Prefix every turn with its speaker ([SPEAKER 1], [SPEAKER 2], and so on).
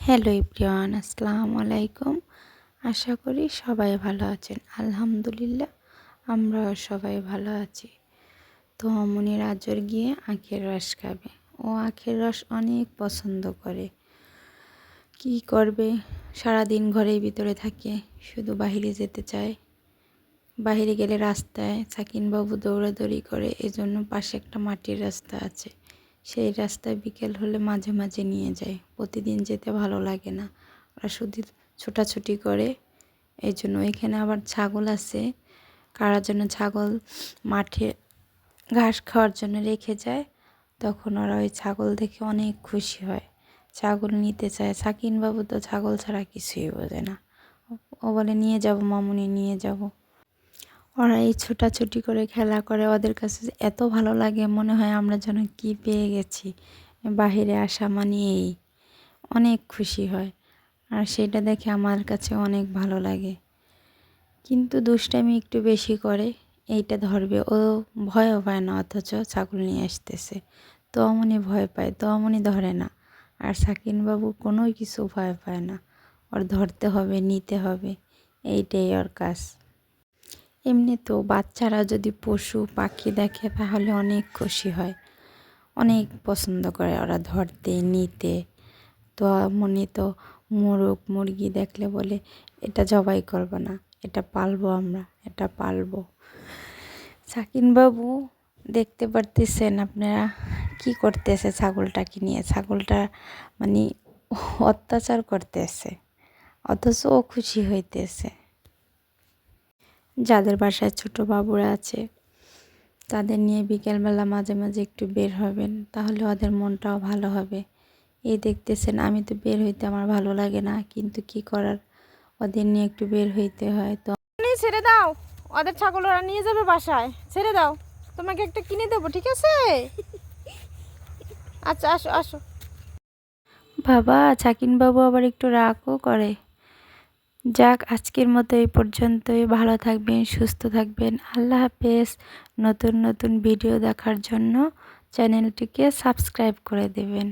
[SPEAKER 1] Hello ইব্রিয়ান আসসালামু আলাইকুম। আশা করি সবাই ভালো আছেন। আলহামদুলিল্লাহ আমরা সবাই ভালো আছি। তো অমনির আজর গিয়ে আখের রস খাবে। ও আখের রস অনেক পছন্দ করে। কি করবে? সারাদিন ঘরের ভিতরে থাকে, শুধু বাহিরে যেতে চায়। বাহিরে গেলে রাস্তায় সাকিনবাবু দৌড়াদৌড়ি করে, এজন্য পাশে একটা মাটির রাস্তা আছে। সেই রাস্তায় বিকেল হলে মাঝে মাঝে নিয়ে যায়। প্রতিদিন যেতে ভালো লাগে না। ওরা শুধু ছোটাছুটি করে। এই জন্য এখানে আবার ছাগল আছে। কারার জন্য ছাগল মাঠে ঘাস খাওয়ার জন্য রেখে যায়, তখন ওরা ওই ছাগল দেখে অনেক খুশি হয়। ছাগল নিতে চায়। সাকিনবাবু তো ছাগল ছাড়া কিছুই বোঝে না। ও বলে, নিয়ে যাব মামুনি, নিয়ে যাব। ওরা এই ছোটাছুটি করে খেলা করে। ওদের কাছে এত ভালো লাগে, মনে হয় আমরা যেন কি পেয়ে গেছি। বাহিরে আসা মানে এই অনেক খুশি হয়। আর সেটা দেখে আমার কাছে অনেক ভালো লাগে। কিন্তু দুষ্টামি একটু বেশি করে, এইটা ধরবে। ও ভয়ও পায় না, অথচ ছাগল নিয়ে আসতেছে। তো অমনি ভয় পায়, তো অমনি ধরে না। আর সাকিনবাবু কোনো কিছু ভয় পায় না। ওর ধরতে হবে, নিতে হবে, এইটাই ওর কাজ। এমনি তো বাচ্চারা যদি পশু, পাখি দেখে তাহলে অনেক খুশি হয়। অনেক পছন্দ করে ওরা ধরতে, নিতে। তো মনে তো মোরগ, মুরগি দেখলে বলে, এটা জবাই করব না, এটা পালবো আমরা, এটা পালবো। সাকিনবাবু দেখতে পারতেছেন আপনারা কি করতেছে ছাগলটাকে নিয়ে? ছাগলটা মানে অত্যাচার করতেছে, অথচ ও খুশি হইতেছে। যাদের বাসায় ছোট বাবুরা আছে তাদের নিয়ে বিকেলবেলা মাঝে মাঝে একটু বের হবেন তাহলে ওদের মনটাও ভালো হবে। এই দেখতেছেন আমি তো বের হইতে আমার ভালো লাগে না কিন্তু কি করার? ওদের নিয়ে একটু বের হইতে হয় তো।
[SPEAKER 2] ছেড়ে দাও ওদের ছাগল ওরা নিয়ে যাবে বাসায় ছেড়ে দাও। তোমাকে একটা কিনে দেবো ঠিক আছে? আচ্ছা আসো আসো।
[SPEAKER 1] বাবা ছাকিন বাবু আবার একটু রাগও করে। যাক, আজকের মতো এই পর্যন্তই। ভালো থাকবেন, সুস্থ থাকবেন। আল্লাহ হাফেজ। নতুন নতুন ভিডিও দেখার জন্য চ্যানেলটিকে সাবস্ক্রাইব করে দেবেন।